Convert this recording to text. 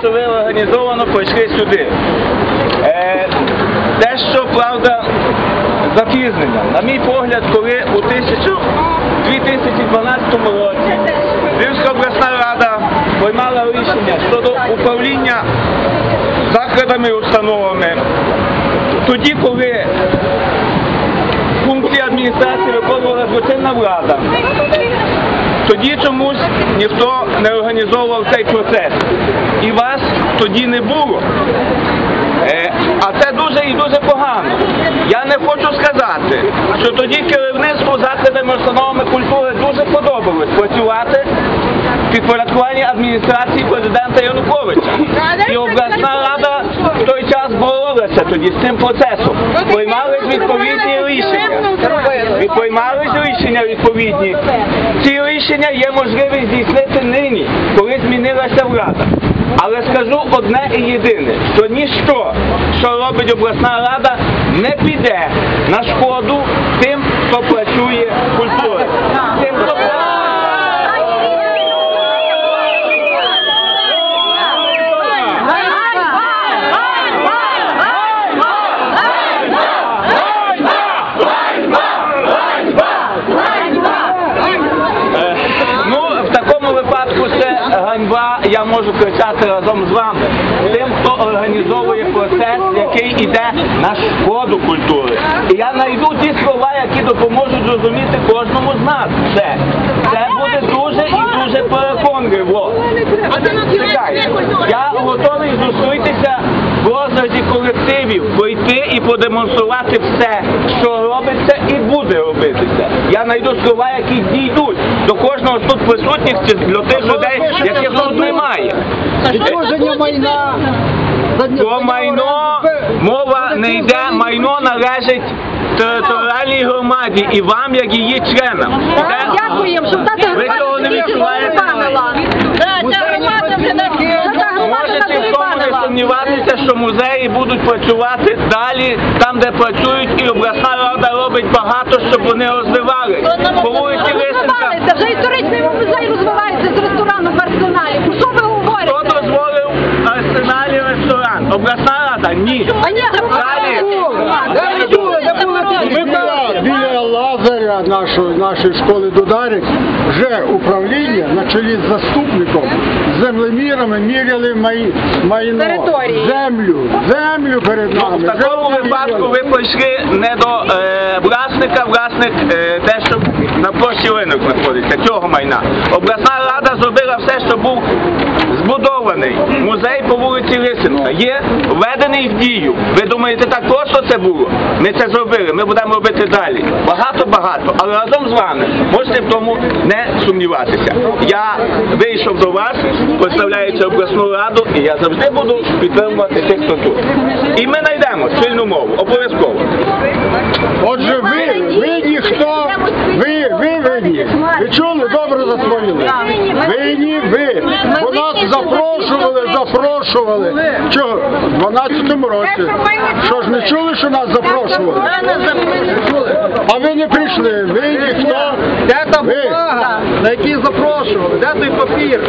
що ви організовано прийшли сюди. Е, дещо, правда, запізнення. На мій погляд, коли у 1000 2012 році Львівська обласна рада приймала рішення щодо управління закладами і установами, тоді, коли функції адміністрації виконувала злочинна влада, тоді чомусь ніхто не організовував цей процес. І вас тоді не було. Е, а це дуже і дуже погано. Я не хочу сказати, що тоді керівництву закладами установами культури дуже подобалось працювати в підпорядкуванні адміністрації президента Януковича. І обласна рада в той час боролася тоді з цим процесом. Приймались відповідні рішення. І приймались рішення відповідні. Ці рішення є можливість здійснити нині, коли змінилася влада. Але скажу одне і єдине, що ніщо, що робить обласна рада, не піде на шкоду тим, хто працює в культурі. Тим, хто Е, Ну, в такому випадку це ганьба, я можу кричати разом з вами. Тим, хто організовує процес, який йде на шкоду культури. І я знайду ті слова, які допоможуть зрозуміти кожному з нас. Це, це буде дуже і дуже переконливо. Чекайте, я готовий зустрітися в розгляді колективів, пройти і продемонструвати все, що робиться і буде робитися. Я знайду слова, які дійдуть до кожного з тут присутніх чи для тих людей, яких тут немає. Відложення майна. Про майно мова не йде, майно належить територіальній громаді і вам, як її членам. Дякуємо, що дати Ви цього не відчуваєте? Можете в тому не сумніватися, що музеї будуть працювати далі, там, де працюють, і обласна рада робить багато, щоб вони розвивались. По вулиці Лисенка. Вже історичний музей розвивається з ресторану в арсеналі. Про що ви Хто говорите? дозволив арсеналі ресторан? Обласна рада? Ні. А ні, Далі. Ми біля, біля Лазаря нашої, нашої школи Дударик вже управління на чолі з заступником з землемірами міряли май, майно, Території. землю, землю перед Ну, нами. в такому Вже випадку ви прийшли не до е, власника, власник е, те, що на площі ринок знаходиться, цього майна. Обласна рада зробила все, що був збудований музей по вулиці Лисенка. Є введений в дію. Ви думаєте, так просто це було? Ми це зробили, ми будемо робити далі. Багато-багато. Але разом з вами можете в тому не сумніватися. Я вийшов до вас, представляючи обласну раду, і я завжди буду підтримувати тих, хто тут. І ми знайдемо спільну мову, обов'язково. Отже, ви, ви ніхто, ви, ви винні. Ви чули, добре засвоїли. Винні ви. Бо нас запрошували, запрошували. Чого? В 12-му році. Що ж не чули, що нас запрошували? А ви не прийшли. Ви ніхто. Де там бумага, на якій запрошували? Де той папір?